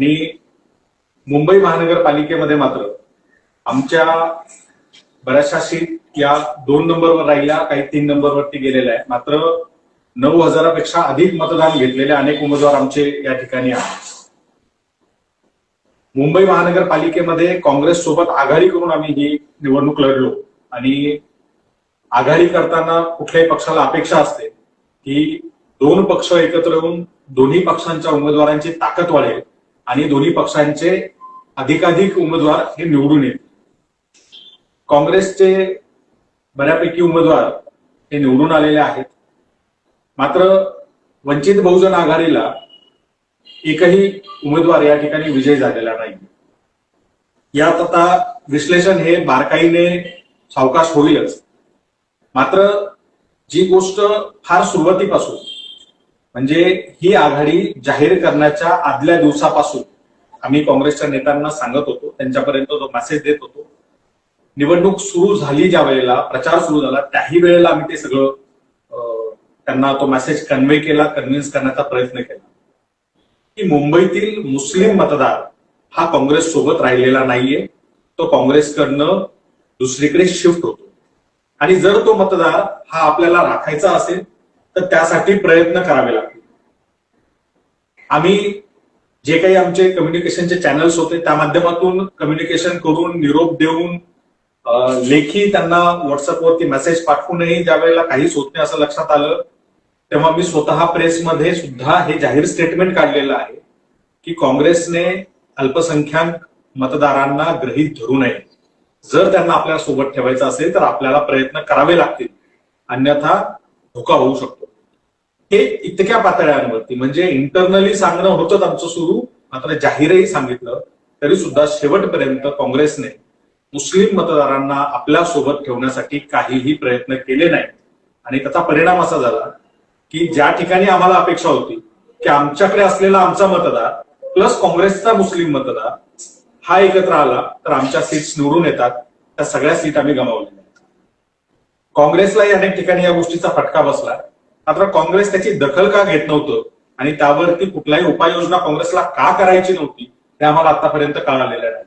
आणि मुंबई महानगरपालिकेमध्ये मात्र आमच्या बऱ्याचशा सीट या दोन नंबरवर राहिल्या काही तीन नंबरवरती गेलेल्या आहेत. मात्र नऊ हजारापेक्षा अधिक मतदान घेतलेले अनेक उमेदवार आमचे या ठिकाणी आहेत. मुंबई महानगरपालिकेमध्ये काँग्रेस सोबत आघाडी करून आम्ही ही निवडणूक लढलो. आणि आघाडी करताना कुठल्याही पक्षाला अपेक्षा असते की दोन पक्ष एकत्र येऊन दोन्ही पक्षांच्या उमेदवारांची ताकद वाढेल. आणि दोन्ही पक्षांचे अधिकाधिक उमेदवार हे निवडून येतील. काँग्रेसचे बऱ्यापैकी उमेदवार हे निवडून आलेले आहेत. मात्र वंचित बहुजन आघाडीला एकही उमेदवार या ठिकाणी विजय झालेला नाही यात आता विश्लेषण हे बारकाईने सावकाश होईलच. मात्र जी गोष्ट फार सुरुवातीपासून म्हणजे ही आघाडी जाहीर करण्याच्या आदल्या दिवसापासून आम्ही काँग्रेसच्या नेत्यांना सांगत होतो त्यांच्यापर्यंत तो मेसेज देत होतो निवडणूक सुरू झाली ज्या वेळेला प्रचार सुरू झाला त्याही वेळेला आम्ही ते सगळं त्यांना तो मेसेज कन्व्हे केला कन्व्हिन्स करण्याचा प्रयत्न केला. की मुंबईतील मुस्लिम मतदार हा काँग्रेस सोबत राहिलेला नाहीये तो काँग्रेसकडनं दुसरीकडे शिफ्ट होतो. आणि जर तो मतदार हा आपल्याला राखायचा असेल तर त्यासाठी प्रयत्न करावे लागतील. आम्ही जे काही आमचे कम्युनिकेशनचे चॅनल्स होते त्या माध्यमातून कम्युनिकेशन करून निरोप देऊन लेखी त्यांना व्हॉट्सअपवरती मेसेज पाठवूनही ज्या वेळेला काहीच होत नाही असं लक्षात आलं तेव्हा मी स्वतः प्रेसमध्ये सुद्धा हे जाहीर स्टेटमेंट काढलेलं आहे की काँग्रेसने अल्पसंख्याक मतदारांना गृहीत धरू नये. जर त्यांना आपल्यासोबत ठेवायचं असेल तर आपल्याला प्रयत्न करावे लागतील. अन्यथा धोका होऊ शकतो. हे इतक्या पातळ्यांवरती म्हणजे इंटरनली सांगणं होतंच आमचं सुरू मात्र जाहीरही सांगितलं तरी सुद्धा शेवटपर्यंत काँग्रेसने मुस्लिम मतदारांना आपल्यासोबत ठेवण्यासाठी काहीही प्रयत्न केले नाही. आणि त्याचा परिणाम असा झाला की ज्या ठिकाणी आम्हाला अपेक्षा होती की आमच्याकडे असलेला आमचा मतदार प्लस काँग्रेसचा मुस्लिम मतदार हा एकत्र आला तर आमच्या सीट्स निवडून येतात त्या सगळ्या सीट आम्ही गमावलेल्या काँग्रेसलाही अनेक ठिकाणी या गोष्टीचा फटका बसला. मात्र काँग्रेस त्याची दखल का घेत नव्हतं आणि त्यावरती कुठलाही उपाययोजना काँग्रेसला का करायची नव्हती हे आम्हाला आतापर्यंत कळालेलं नाही.